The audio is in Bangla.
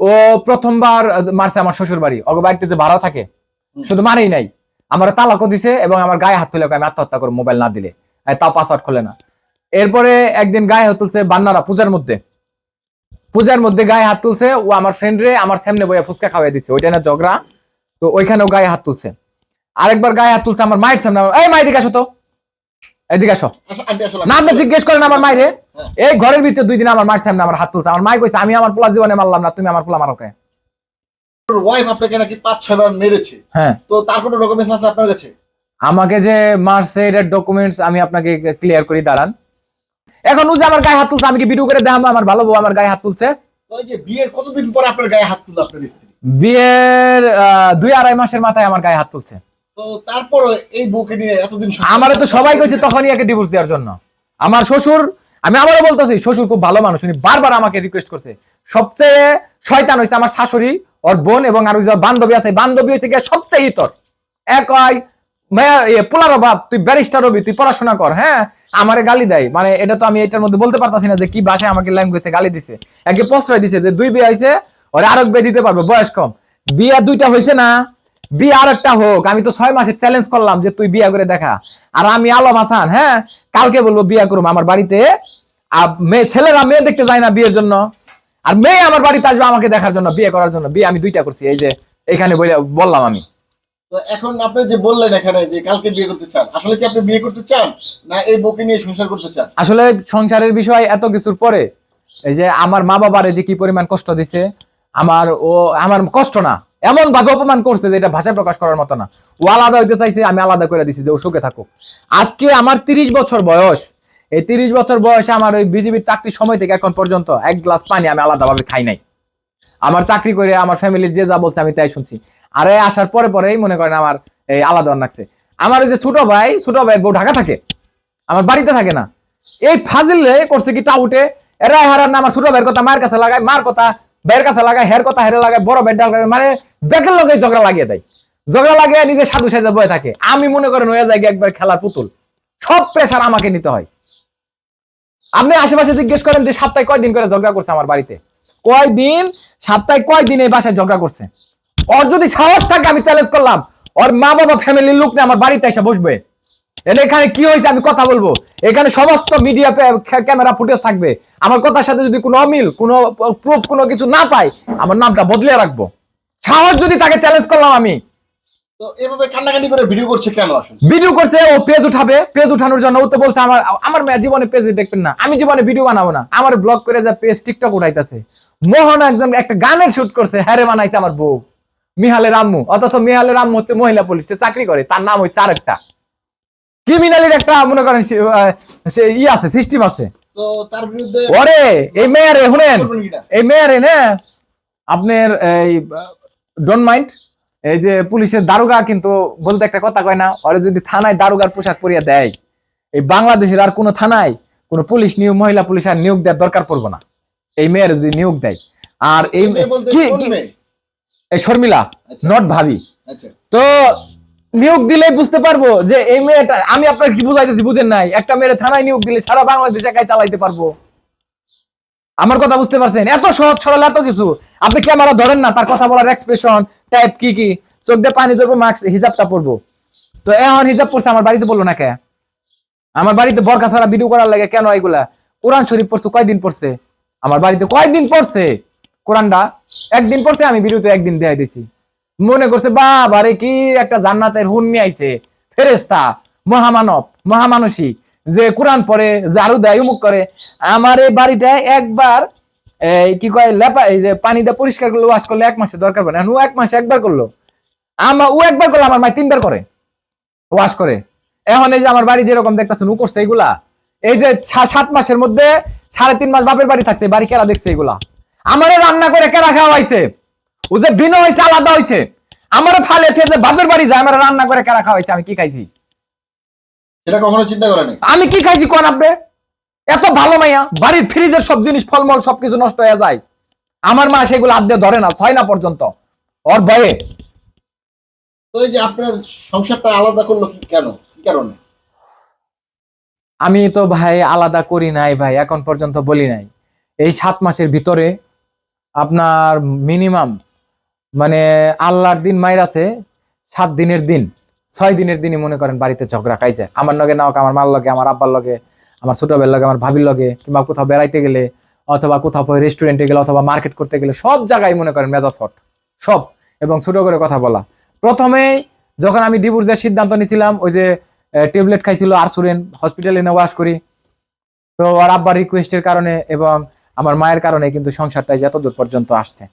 ও প্রথমবার মারছে আমার শ্বশুর বাড়ি ওকে বাড়িতে যে ভাড়া থাকে শুধু মারেই নাই। আমার তালাকও দিছে এবং আমার গায়ে হাত তুলে আমি আত্মহত্যা করব মোবাইল না দিলে। তাও পাসওয়ার্ড খোলে না। এরপরে একদিন গায়ে হাত তুলছে বান্নারা পূজার মধ্যে। পূজার মধ্যে গায়ে হাত তুলছে ও আমার ফ্রেন্ড রে আমার সামনে বইয়া ফুচকা খাওয়াই দিছে। ওইটা না ঝগড়া তো ওইখানেও গায়ে হাত তুলছে। আরেকবার গায়ে হাত তুলছে আমার মায়ের সামনে এই মাই দিকে আসো তো। এদিকে আসো। জিজ্ঞেস করেন আমার মাইরে। এই ঘরের ভিতরে দুই দিন আমার আমার হাত তুলছে। আমার মাই কইছে আমি আমার পোলা জীবনে মারলাম না তুমি আমার পোলা মারো কে? ওয়াইফ আপনাকে নাকি পাঁচ ছয় বার মেরেছে। হ্যাঁ। তো তার কোনো ডকুমেন্টস আছে আপনার কাছে? আমাকে যে মারছে এটার ডকুমেন্টস আমি আপনাকে ক্লিয়ার করি দাঁড়ান। এখন ও যে আমার গায়ে হাত তুলছে আমি কি ভিডিও করে দেখাবো? আমার ভালো বউ আমার গায়ে হাত তুলছে। এই যে বিয়ের কতদিন পর আপনার গায়ে হাত তুললো আপনার স্ত্রী? বিয়ের দুই আড়াই মাসের মাথায় আমার গায়ে হাত তুলছে। তো তারপর এই বউকে নিয়ে এতদিন আমারে তো সবাই কইছে তখনই একে ডিভোর্স দেওয়ার জন্য। আমার শ্বশুর আমি আবারও বলতেছি শ্বশুর খুব ভালো মানুষ উনি বারবার আমাকে রিকোয়েস্ট করছে। সবচেয়ে শয়তান হইছে আমার শাশুড়ি ওর বোন এবং আর বান্ধবী আছে বান্ধবী হচ্ছে গিয়ে সবচেয়ে ইতর এক হয় পোলার অভাব তুই ব্যারিস্টার হবি তুই পড়াশোনা কর হ্যাঁ? আমারে গালি দেয়। মানে এটা তো আমি এটার মধ্যে বলতে পারতাছি না যে কি ভাষায় আমাকে ল্যাঙ্গুয়েজে গালি দিছে। একে প্রশ্রয় দিছে যে দুই বিয়ে হয়েছে ওরে আরেক বিয়ে দিতে পারবে বয়স কম। বিয়ে দুইটা হয়েছে না বিয়ে আর একটা হোক আমি তো ছয় মাসে চ্যালেঞ্জ করলাম যে তুই বিয়া করে দেখা। আর আমি আলম হাসান হ্যাঁ কালকে বলব বিয়া করব আমার বাড়িতে আর মেয়ে ছেলেরা মেয়ে দেখতে যায় না বিয়ের জন্য। আর মেয়ে আমার বাড়িতে আসবে আমাকে দেখার জন্য বিয়ে করার জন্য। বিয়ে আমি দুইটা করছি এই যে এখানে বললাম আমি। তো এখন আপনি যে বললেন এখানে যে কালকে বিয়ে করতে চান আসলে কি আপনি বিয়ে করতে চান না এই বউকে নিয়ে সংসার করতে চান? আসলে সংসারের বিষয় এত কিছুর পরে এই যে আমার মা বাবারে যে কি পরিমাণ কষ্ট দিছে আমার ও আমার কষ্ট না। এমন ভাবে অপমান করছে যে এটা ভাষায় প্রকাশ করার মতো না। ও আলাদা হইতে চাইছে, আমি আলাদা করে দিছি যে ও সুখে থাকুক। আজকে আমার তিরিশ বছর বয়স। এই তিরিশ বছর বয়সে আমার ওই বিজিবির চাকরির সময় থেকে এখন পর্যন্ত এক গ্লাস পানি আমি আলাদাভাবে খাই নাই। আমার চাকরি করে আমার ফ্যামিলির যে যা বলছে আমি তাই শুনছি। আরে আসার পরে পরেই মনে করেন আমার এই আলাদা লাগছে। আমার ওই যে ছোট ভাই ছোট ভাই বউ ঢাকা থাকে, আমার বাড়িতে থাকে না। এই ফাজিলে করছে কি টাউটে এরা হারার না, আমার ছোট ভাইয়ের কথা মার কাছে লাগায়, মার কথা ভাইয়ের কাছে লাগায়, হের কথা হেরে লাগায়, বড় ভাই ডাল মানে বেকের লোকে ঝগড়া লাগিয়ে দেয়। ঝগড়া লাগিয়ে নিজে সাধু সাজে বয়ে থাকে। আমি মনে করেন হয়ে যায় একবার খেলার পুতুল। সব প্রেশার আমাকে নিতে হয়। আপনি আশেপাশে জিজ্ঞেস করেন যে, সপ্তাহে কয়দিন করে ঝগড়া করছে আমার বাড়িতে? কয়দিন সপ্তাহে কয়দিন এই বাসায় ঝগড়া করছে? ওর যদি সাহস থাকে, আমি চ্যালেঞ্জ করলাম। ওর মা বাবা ফ্যামিলির লোক নিয়ে আমার বাড়িতে এসে বসবে। এটা এখানে কি হয়েছে আমি কথা বলব? এখানে সমস্ত মিডিয়া ক্যামেরা ফুটেজ থাকবে। আমার কথার সাথে যদি কোনো অমিল কোনো প্রুফ কোনো কিছু না পাই আমার নামটা বদলে রাখব। সাহস যদি তাকে চ্যালেঞ্জ করলাম আমি। ভিডিও করছে কেন ভিডিও করছে ও পেজ উঠাবে। পেজ উঠানোর জন্য ও তো বলছে আমার আমার জীবনে পেজ দেখবেন না। আমি জীবনে ভিডিও বানাবো না। আমার ব্লগ করে যা পেজ টিকটক উঠাইতেছে। মোহন একজন একটা গানের শুট করছে হ্যারে বানাইছে আমার বউ। মিহালের আম্মু। অথচ মিহালের আম্মু হচ্ছে মহিলা পুলিশ চাকরি করে। তার নাম হচ্ছে আরেকটা। ক্রিমিনালের একটা মনে করেন সে, ই আছে সিস্টেম আছে। ওরে এই মেয়ারে শুনেন এই মেয়ারে না আপনার এই ডোন্ট মাইন্ড এই যে পুলিশের দারোগা কিন্তু বলতে একটা কথা কয় না ওরা যদি থানায় দারোগার পোশাক পরিয়ে দেয় এই বাংলাদেশের আর কোনো থানায় কোনো পুলিশ নিয়োগ মহিলা পুলিশ আর নিয়োগ দেওয়ার দরকার পড়ব না। এই মেয়ের যদি নিয়োগ দেয় আর এই শর্মিলা? আচ্ছা। নট ভাবি। আচ্ছা। তো নিয়োগ দিলেই বুঝতে পারব যে এই মেয়েটা, আমি আপনাকে কি বুঝাইতেছি বুঝেন নাই? একটা মেয়ের থানায় নিয়োগ দিলে সারা বাংলাদেশ একাই চালাইতে পারব। আমার কথা বুঝতে পারছেন? এত সহজ সরল এত কিছু। আপনি ক্যামেরা ধরেন না? তার কথা বলার এক্সপ্রেশন টাইপ কি কি? চোখ দিয়ে পানি ধরবো মাস্ক হিজাবটা পরবো। তো এখন হিজাব পড়ছে আমার বাড়িতে বলল না কে? আমার বাড়িতে বরকা ছাড়া ভিডিও করার লাগে কেন এগুলা কোরআন শরীফ পড়ছে, কয়দিন পড়ছে? আমার বাড়িতে কয়দিন পড়ছে? কোরআনটা একদিন পড়ছে, আমি ভিডিওতে একদিন দেয় দিছি। মনে করছে বাবা রে কি একটা জান্নাতের হুন নিয়ে আইছে। ফেরেস্তা মহামানব মহামানসী যে কোরআন পড়ে ঝাড়ু দেয় উমুক করে। আমার এই বাড়িটায় একবার কি কয়, লেপা, এই যে পানি দিয়ে পরিষ্কার করলে, ওয়াশ করলে, এক মাসে দরকার পড়ে ও এক মাসে একবার করল। আমার ও একবার করল, আমার মাই তিনবার করে, ওয়াশ করে। এখন এই যে আমার বাড়ি যেরকম দেখতেছেন, ও করছে এগুলা এই যে সাত মাসের মধ্যে সাড়ে তিন মাস বাপের বাড়ি থাকছে, বাড়ি কেরা দেখছে এগুলা আমারে রান্না করে কেরা খাওয়াইছে। ও যে ভিন্ন হয়েছে আলাদা হয়েছে আমার ফালেছে যে বাপের বাড়ি যায় আমার রান্না করে কেরা খাওয়াইছে আমি কি খাইছি? সেটা কখনো চিন্তা করে নাই? আমি কি খাইছি কোন আপনি? এত ভালো মাইয়া বাড়ির ফ্রিজের সব জিনিস ফলমল সবকিছু নষ্ট হয়ে যায়। আমার মা সেগুলো হাত দিয়ে ধরে না ছয় না পর্যন্ত। ওর ভয়ে। তো এই যে আপনার সংসারটা আলাদা করল কি কেন? কি কারণে? আমি তো ভাই আলাদা করি নাই ভাই এখন পর্যন্ত বলি নাই। এই সাত মাসের ভিতরে আপনার মিনিমাম মানে আল্লাহর দিন মায়ের আছে, সাত দিনের দিন, ছয় দিনের দিনই মনে করেন বাড়িতে ঝগড়া খাইছে। আমার লগে নাও আমার মার লগে, আমার আব্বার লগে, আমার ছোট ভাইয়ের লগে, আমার ভাবির লগে, কিংবা কোথাও বেড়াইতে গেলে, অথবা কোথাও রেস্টুরেন্টে গেলে, অথবা মার্কেট করতে গেলে, সব জায়গায় মনে করেন মেজাজ হট। সব। এবং ছোট করে কথা বলা। প্রথমে যখন আমি ডিভোর্সের সিদ্ধান্ত নিয়েছিলাম ওই যে ট্যাবলেট খাইছিল আরসুরেন হসপিটালে এনে ওয়াশ করি। তো ওর আব্বার রিকোয়েস্টের কারণে এবং আমার মায়ের কারণে কিন্তু সংসারটা যে এত দূর পর্যন্ত আসছে।